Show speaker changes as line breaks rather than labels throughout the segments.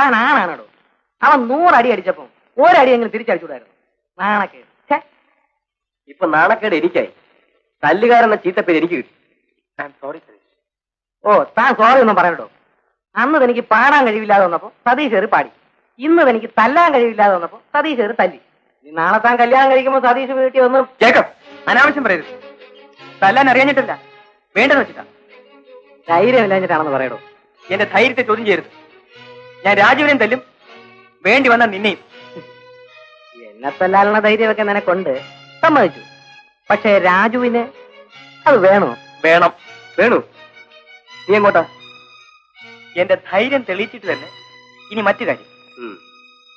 താൻ ആണാണോ അവൻ നൂറടി അടിച്ചപ്പോ ഒരടിയെങ്കിലും തിരിച്ചടിച്ചുകൂടായിരുന്നു? നാണക്കേട്.
ഇപ്പൊ നാണക്കേട് എനിക്കായി. തല്ലുകാരെന്ന ചീത്തപ്പേര് എനിക്ക് കിട്ടി. സോറി
ഓ താൻ സോറി ഒന്നും പറയട്ടോ അന്ന് തനിക്ക് പാടാൻ കഴിവില്ലാതെ വന്നപ്പോ സതീഷ് കയറി പാടി. ഇന്ന് തനിക്ക് തല്ലാൻ കഴിവില്ലാതെ വന്നപ്പോ സതീഷ് കയറി തല്ലി. നാളെ താൻ കല്യാണം കഴിക്കുമ്പോ സതീഷ് വീട്ടിൽ വന്ന്
ജേക്കബ് അനാവശ്യം പറയരുത്. തല്ലാൻ അറിയാഞ്ഞിട്ടില്ല. വേണ്ടെന്ന് വെച്ചിട്ടാ.
ധൈര്യമില്ലാഞ്ഞിട്ടാണെന്ന് പറയടോ.
എന്റെ ധൈര്യത്തെ ചോദ്യം ചെയ്യരുത്. ഞാൻ രാജുവിനെയും തല്ലും. വേണ്ടി വന്ന നിന്നെയും.
എന്നെ തല്ലാനുള്ള ധൈര്യമൊക്കെ നിനക്കുണ്ട്. സമ്മതിച്ചു. പക്ഷെ രാജുവിന് അത് വേണോ?
വേണം. വേണു? നീ എങ്ങോട്ടാ? എന്റെ ധൈര്യം തെളിയിച്ചിട്ട് തന്നെ ഇനി മറ്റു കാര്യം.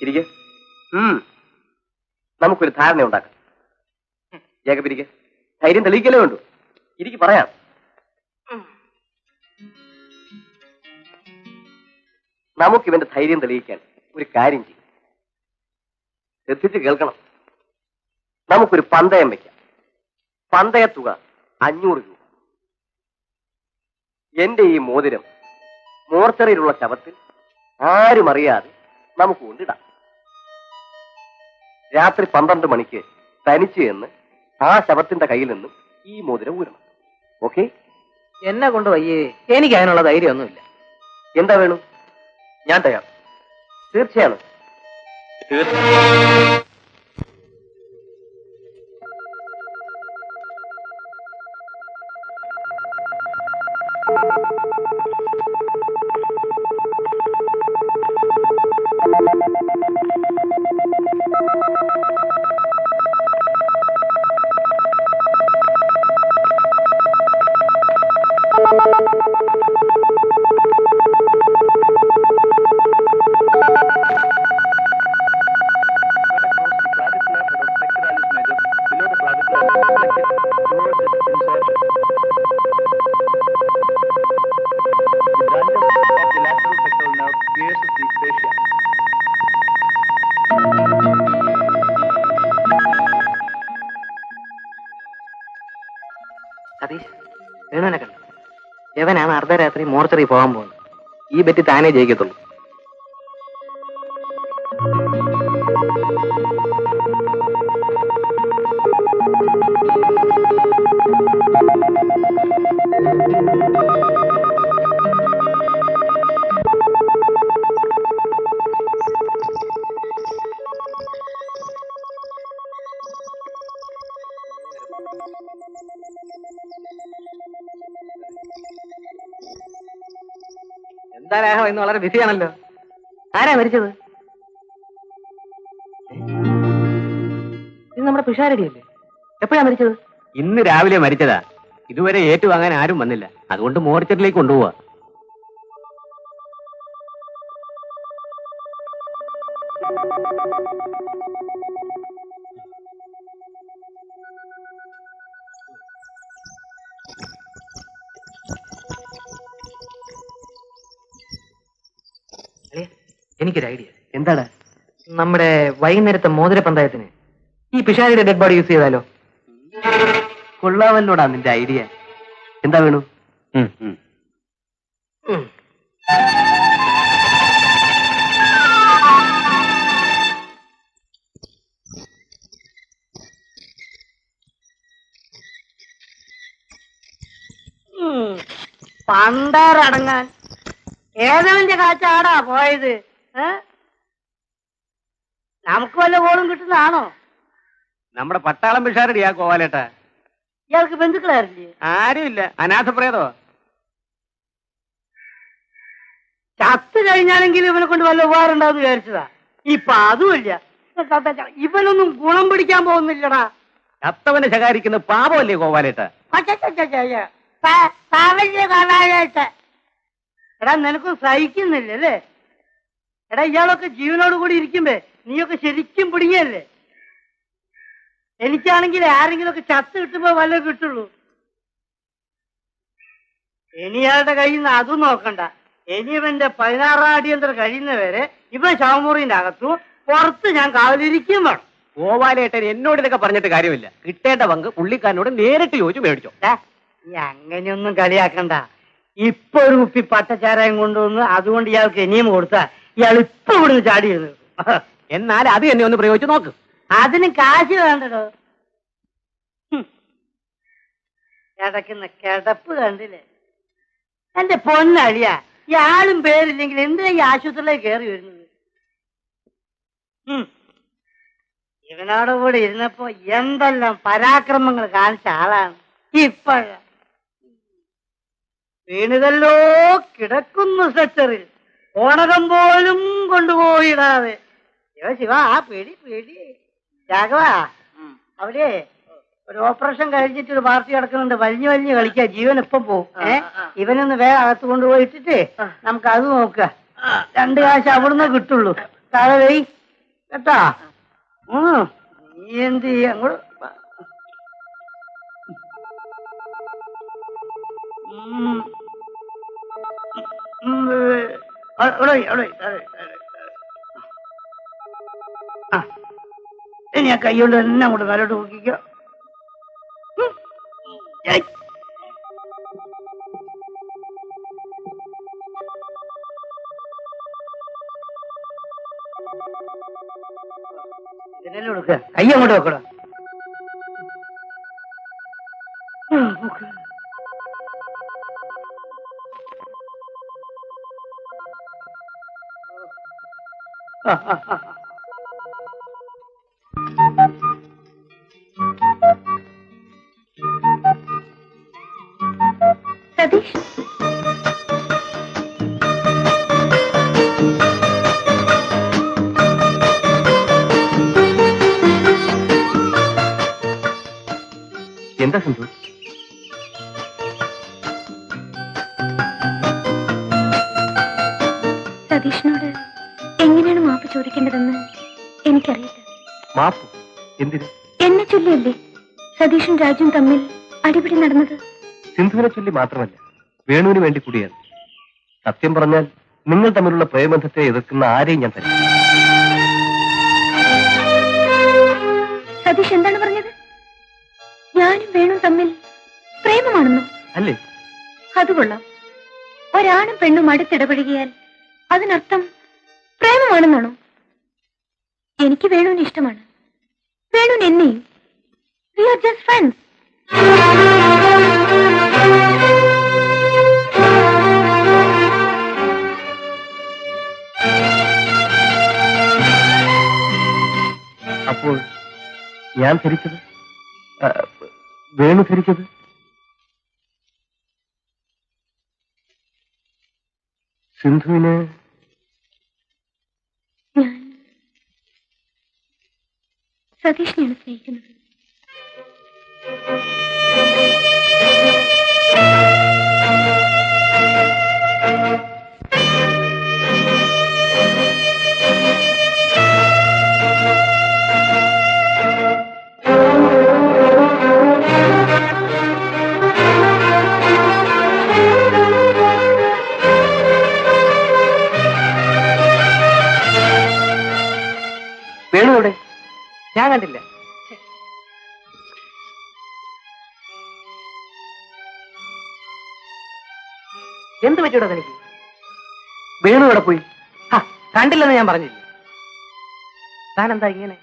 ഇരിക്ക. നമുക്കൊരു ധാരണ ഉണ്ടാക്കാം. ജേക്കബ് ഇരിക്കെ. ധൈര്യം തെളിയിക്കലേ വേണ്ടു ഇരിക്കു പറയാം. നമുക്ക് ഇവന്റെ ധൈര്യം തെളിയിക്കാൻ ഒരു കാര്യം ചെയ്യും. ശ്രദ്ധിച്ച് കേൾക്കണം. നമുക്കൊരു പന്തയം വെക്കാം. പന്തയ തുക അഞ്ഞൂറ് രൂപ. എന്റെ ഈ മോതിരം മോർച്ചറിയിലുള്ള ശവത്തിൽ ആരും അറിയാതെ നമുക്ക് കൊണ്ടിടാം. രാത്രി പന്ത്രണ്ട് മണിക്ക് തനിച്ച് എന്ന് ആ ശവത്തിന്റെ കയ്യിൽ നിന്നും ഈ മോതിരം ഊരണം. ഓക്കെ?
എന്നെ കൊണ്ട് വയ്യേ. എനിക്ക് അതിനുള്ള ധൈര്യമൊന്നുമില്ല.
എന്താ വേണു? ഞാൻ തയ്യാർ തീർച്ചയാണ് തീർച്ച
സതീഷ് യവനാണ് അർദ്ധരാത്രി മോർച്ചറി പോകാൻ പോകുന്നത്. ഈ ബെറ്റ് താനേ ജയിക്കത്തുള്ളൂ. ഇന്ന് വളരെ ബിസിയാണല്ലോ. ആരാ മരിച്ചത്? ഇത് നമ്മുടെ പിഷാരടിയല്ലേ എപ്പോഴാ മരിച്ചത്?
ഇന്ന് രാവിലെ മരിച്ചതാ. ഇതുവരെ ഏറ്റുവാങ്ങാൻ ആരും വന്നില്ല. അതുകൊണ്ട് മോർച്ചറിലേക്ക് കൊണ്ടുപോവാ.
എനിക്കൊരു ഐഡിയ
എന്താണ്?
നമ്മുടെ വൈകുന്നേരത്തെ മോതിര പന്തയത്തിന് ഈ പിഷാരിയുടെ ഡെഡ് ബോഡി യൂസ് ചെയ്താലോ?
കൊള്ളാമല്ലോടാ നിന്റെ ഐഡിയ എന്താ വേണു?
പണ്ടാറടങ്ങാൻ ഏതവന്റെ കാച്ചാടാ പോയത്? നമുക്ക് വല്ല ഗോളും കിട്ടുന്നതാണോ?
നമ്മുടെ പട്ടാളം പിഷാരടിയാ കോവാലേട്ട.
ഇയാൾക്ക് ബന്ധുക്കളായിരുന്നില്ലേ
ആരുമില്ല. അനാഥപ്രേതോ
ചത്ത് കഴിഞ്ഞാലെങ്കിലും ഇവനെ കൊണ്ട് വല്ല ഉപകാരം ഉണ്ടാവും വിചാരിച്ചതാ. ഇപ്പൊ അതുമില്ല ഇവനൊന്നും ഗുണം പിടിക്കാൻ പോകുന്നില്ലടാ.
ചത്തവനെ ശകാരിക്കുന്ന പാപമല്ലേ
പാവല്യ എടാ നിനക്കും സഹിക്കുന്നില്ല അല്ലേ എടാ ഇയാളൊക്കെ ജീവനോട് കൂടി ഇരിക്കുമ്പേ നീയൊക്കെ ശരിക്കും പിടിയല്ലേ എനിക്കാണെങ്കിൽ ആരെങ്കിലും ഒക്കെ ചത്ത് കിട്ടുമ്പോ വല്ല കിട്ടുള്ളൂ. ഇനിയാളുടെ കയ്യിൽ നിന്ന് അതും നോക്കണ്ട. ഇനി ഇവന്റെ പതിനാറാം അടിയന്തര കഴിയുന്നവരെ ഇവൻ ശവമുറിന്റെ അകത്തു പുറത്ത് ഞാൻ കാവലിരിക്കും വേണം.
ഗോപാലേട്ടൻ എന്നോട് ഇതൊക്കെ പറഞ്ഞിട്ട് കാര്യമില്ല. കിട്ടേണ്ട പങ്ക് പുള്ളിക്കാരനോട് നേരിട്ട് ചോദിച്ചു മേടിച്ചോ.
നീ അങ്ങനെയൊന്നും കളിയാക്കണ്ട. ഇപ്പൊ ഒരു കുപ്പി പട്ടച്ചാരായം കൊണ്ടുവന്ന് അതുകൊണ്ട് ഇയാൾക്ക് ഇനിയും കൊടുത്താ ഇയാൾ ഇപ്പൊ ഇവിടുന്ന് ചാടിയിരുന്നു
എന്നാൽ അത് എന്നെ ഒന്ന് പ്രയോഗിച്ച് നോക്ക്.
അതിന് കാശ് വേണ്ടടോ. കിടക്കുന്ന കിടപ്പ് കണ്ടില്ലേ? എന്റെ പൊന്നഴിയ ഇയാളും പേരില്ലെങ്കിൽ എന്തിനാ ഈ ആശുപത്രിയിലേക്ക് കയറി വരുന്നത്. ഇവനോട് കൂടെ ഇരുന്നപ്പോ എന്തെല്ലാം പരാക്രമങ്ങൾ കാണിച്ച ആളാണ് ഇപ്പോഴ. വീണുതല്ലോ കിടക്കുന്നു സ്ട്രക്ചറിൽ ഓണകം പോലും കൊണ്ടുപോയിടാതെ. ശിവ ശിവ ആ പേടി പേടി. രാഘവ അവിടെ ഒരു ഓപ്പറേഷൻ കഴിഞ്ഞിട്ട് ഒരു പാർട്ടി കിടക്കുന്നുണ്ട് വലിഞ്ഞു വലിഞ്ഞു കളിക്കുക ജീവൻ എപ്പം പോവും? ഏ? ഇവനൊന്ന് വേഗം അകത്ത് കൊണ്ടുപോയിട്ടിട്ട് നമുക്ക് അത് നോക്ക രണ്ട് കാശ് അവിടുന്ന് കിട്ടുള്ളൂ. താഴെ കേട്ടാ. നീ എന്ത് ചെയ്യാ? അങ്ങോട്ട് അവിടെ അവിടെ. ആ. ഇനി ആ കൈ കൊണ്ട് തന്നെ അങ്ങോട്ട് മേലോട്ട് നോക്കിക്കോ കൈ അങ്ങോട്ട് വെക്കടാ. ഉം, നോക്ക്. ആ, ആ, ആ, ആ.
സതീഷ്
എന്താ സിന്ധു
എന്നെ ചൊല്ലിയല്ലേ? സതീഷും രാജുവും തമ്മിൽ അടിപിടി നടന്നത്?
സിന്ധുവിനെ ചൊല്ലി മാത്രമല്ല വേണുവിന് വേണ്ടി കൂടിയാണ്. സത്യം പറഞ്ഞാൽ നിങ്ങൾ തമ്മിലുള്ള പ്രേമബന്ധത്തെ എതിർക്കുന്ന ആരെയും ഞാൻ തരും
സതീഷ് എന്താണ് പറഞ്ഞത്? ഞാനും വേണു തമ്മിൽ പ്രേമമാണെന്നോ?
അല്ലേ?
അത് കൊള്ളാം. ഒരാണും പെണ്ണും അടുത്തിടപഴകിയാൽ അതിനർത്ഥം പ്രേമമാണെന്നാണോ? എനിക്ക് വേണുവിന് ഇഷ്ടമാണ്. വേണുവിന് എന്നെയും വി ആർ ജസ്റ്റ് ഫ്രണ്ട്സ്
അപ്പോൾ ഞാൻ ധരിച്ചത്? വേണു ധരിച്ചത്? സിന്ധുവിന്
ഞാൻ സതീഷിനെയാണ് സ്നേഹിക്കുന്നത്.
വേണു
ഞാൻ കണ്ടില്ല. എന്ത് പറ്റൂടാ തനിക്ക്?
വേണു ഇവിടെ പോയി?
കണ്ടില്ലെന്ന് ഞാൻ പറഞ്ഞില്ല? താൻ എന്താ ഇങ്ങനെ?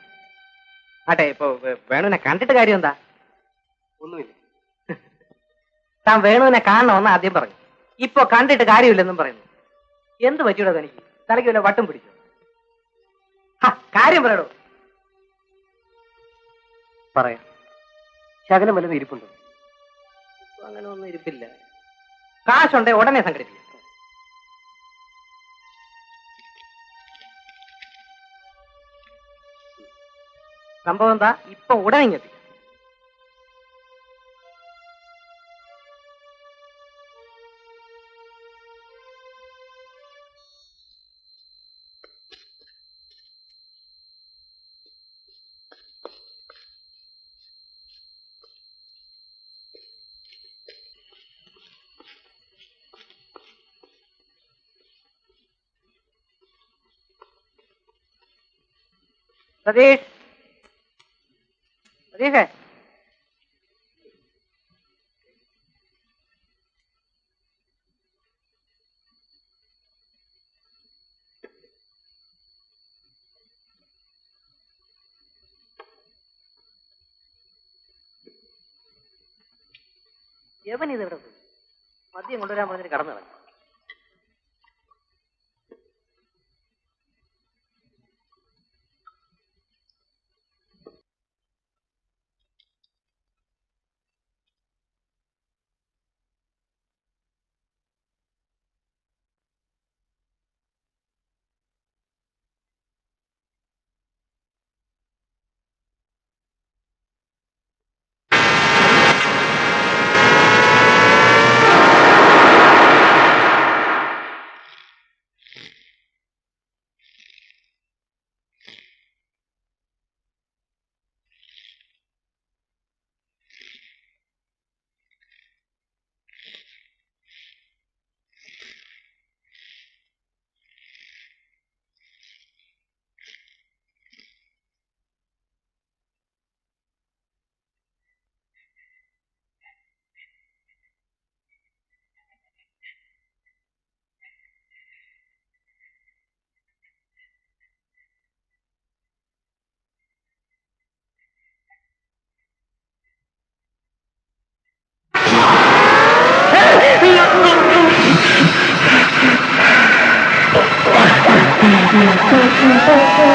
ആട്ടെ ഇപ്പൊ വേണുവിനെ കണ്ടിട്ട് കാര്യം എന്താ?
ഒന്നുമില്ല.
താൻ വേണുവിനെ കാണണമെന്ന് ആദ്യം പറഞ്ഞു. ഇപ്പൊ കണ്ടിട്ട് കാര്യമില്ലെന്നും പറയുന്നു. എന്ത് പറ്റൂടാ തനിക്ക്? തലയ്ക്ക് വല്ല വട്ടം പിടിച്ചു? കാര്യം പറയടോ.
പറയാം. ശകലം വല്ലതും ഇരിപ്പുണ്ടോ?
അങ്ങനെ ഒന്നും ഇരിപ്പില്ല. കാശുണ്ടേ ഉടനെ സംഘടിപ്പിക്കും. സംഭവം എന്താ? ഇപ്പൊ ഉടനെ ഇങ്ങെത്തി. प्रदेश प्रदेश है എവൻ ഇത് ഇവിടെ മദ്യം കൊണ്ടുവരാൻ പറഞ്ഞിട്ട് കടന്നു കളഞ്ഞു
ആ